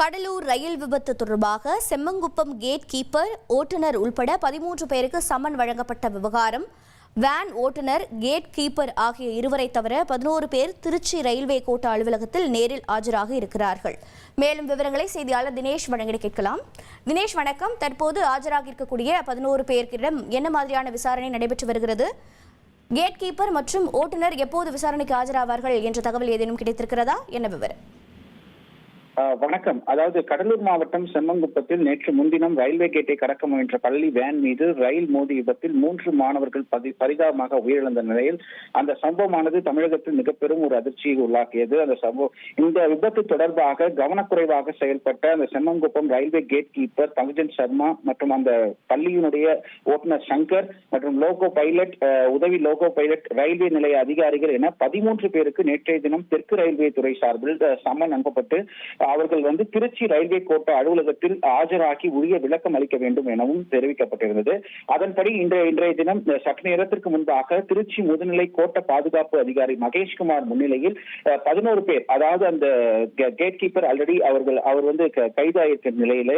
கடலூர் ரயில் விபத்து தொடர்பாக Semmankuppam gate keeper ஓட்டுநர் உள்பட பதிமூன்று பேருக்கு சம்மன் வழங்கப்பட்ட விவகாரம். வேன் ஓட்டுநர் கேட் கீப்பர் ஆகிய இருவரை தவிர பதினோரு பேர் திருச்சி ரயில்வே கோட்ட அலுவலகத்தில் நேரில் ஆஜராக இருக்கிறார்கள். மேலும் விவரங்களை செய்தியாளர் தினேஷ் வழங்கிட கேட்கலாம். தினேஷ் வணக்கம். தற்போது ஆஜராக இருக்கக்கூடிய பதினோரு பேர்களிடம் என்ன மாதிரியான விசாரணை நடைபெற்று வருகிறது? கேட் கீப்பர் மற்றும் ஓட்டுநர் எப்போது விசாரணைக்கு ஆஜராவார்கள் என்ற தகவல் ஏதேனும் கிடைத்திருக்கிறதா? என்ன விவரம்? வணக்கம். அதாவது கடலூர் மாவட்டம் செம்மங்குப்பத்தில் நேற்று முன்தினம் ரயில்வே கேட்டை கடக்க முயன்ற பள்ளி வேன் மீது ரயில் மோதி விபத்தில் மூன்று மாணவர்கள் பரிதாபமாக உயிரிழந்த நிலையில் அந்த சம்பவமானது தமிழகத்தில் மிக பெரும் ஒரு அதிர்ச்சியை உள்ளாக்கியது. அந்த சம்பவம் இந்த விபத்து தொடர்பாக கவனக்குறைவாக செயல்பட்ட அந்த Semmangkuppam railway gate keeper Thangajan Sharma மற்றும் அந்த பள்ளியினுடைய ஓட்டுநர் சங்கர் மற்றும் லோகோ பைலட் உதவி லோகோ பைலட் ரயில்வே நிலைய அதிகாரிகள் என பதிமூன்று பேருக்கு நேற்றைய தினம் தெற்கு ரயில்வே துறை சார்பில் சம்மன் அனுப்பப்பட்டு அவர்கள் வந்து திருச்சி ரயில்வே கோட்ட அலுவலகத்தில் ஆஜராகி உரிய விளக்கம் அளிக்க வேண்டும் எனவும் தெரிவிக்கப்பட்டிருந்தது. அதன்படி இன்றைய இன்றைய தினம் சற்று நேரத்திற்கு முன்பாக திருச்சி முதுநிலை கோட்ட பாதுகாப்பு அதிகாரி மகேஷ்குமார் முன்னிலையில் பதினோரு பேர் அதாவது அந்த கேட் கீப்பர் ஆல்ரெடி அவர்கள் அவர் வந்து க- கைதாயிருக்கிற நிலையில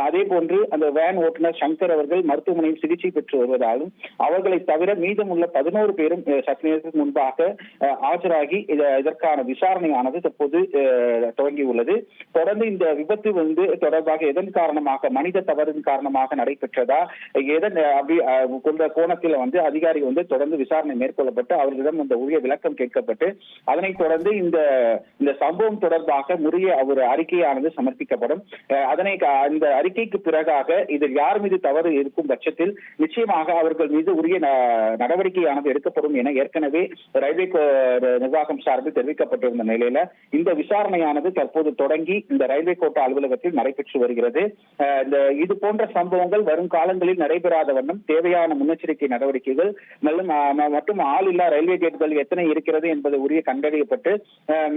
அதே போன்று அந்த வேன் ஓட்டுநர் சங்கர் அவர்கள் மருத்துவமனையில் சிகிச்சை பெற்று வருவதாலும் அவர்களை தவிர மீதமுள்ள பதினோரு பேரும் சற்று நேரத்துக்கு முன்பாக ஆஜராகி இதற்கான விசாரணையானது தற்போது தொடங்கியுள்ளது. தொடர்ந்து இந்த விபத்து வந்து தொடர்பாக எதன் காரணமாக மனித தவறின் காரணமாக நடைபெற்றதா எதன் கொண்ட கோணத்தில் வந்து அதிகாரி வந்து தொடர்ந்து விசாரணை மேற்கொள்ளப்பட்டு அவர்களிடம் இந்த உரிய விளக்கம் கேட்கப்பட்டு அதனைத் தொடர்ந்து இந்த இந்த சம்பவம் தொடர்பாக உரிய ஒரு அறிக்கையானது சமர்ப்பிக்கப்படும். அதனை இந்த அறிக்கைக்கு பிறகாக இதில் யார் மீது தவறு இருக்கும் பட்சத்தில் நிச்சயமாக அவர்கள் மீது உரிய ந- நடவடிக்கையானது எடுக்கப்படும் என ஏற்கனவே ரயில்வே நிர்வாகம் சார்பில் தெரிவிக்கப்பட்டிருந்த நிலையில இந்த விசாரணையானது தற்போது தொடங்கி இந்த ரயில்வே கோட்ட அலுவலகத்தில் நடைபெற்று வருகிறது. இந்த இது போன்ற சம்பவங்கள் வரும் காலங்களில் நடைபெறாத வண்ணம் தேவையான முன்னெச்சரிக்கை நடவடிக்கைகள் மேலும் மற்றும் ஆள் இல்லா ஆளில்லா ரயில்வே கேட்கள் எத்தனை இருக்கிறது என்பது உரிய கண்டறியப்பட்டு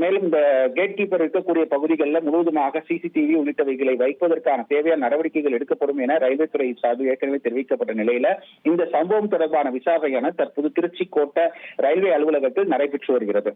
மேலும் இந்த கேட் கீப்பர் இருக்கக்கூடிய பகுதிகளில் முழுவதுமாக சிசிடிவி உள்ளிட்டவைகளை வைப்பதற்கான தேவையான நடவடிக்கைகள் எடுக்கப்படும் என ரயில்வே துறை சார்பில் ஏற்கனவே தெரிவிக்கப்பட்ட நிலையில இந்த சம்பவம் தொடர்பான விசாரணையான தற்போது திருச்சி கோட்ட ரயில்வே அலுவலகத்தில் நடைபெற்று வருகிறது.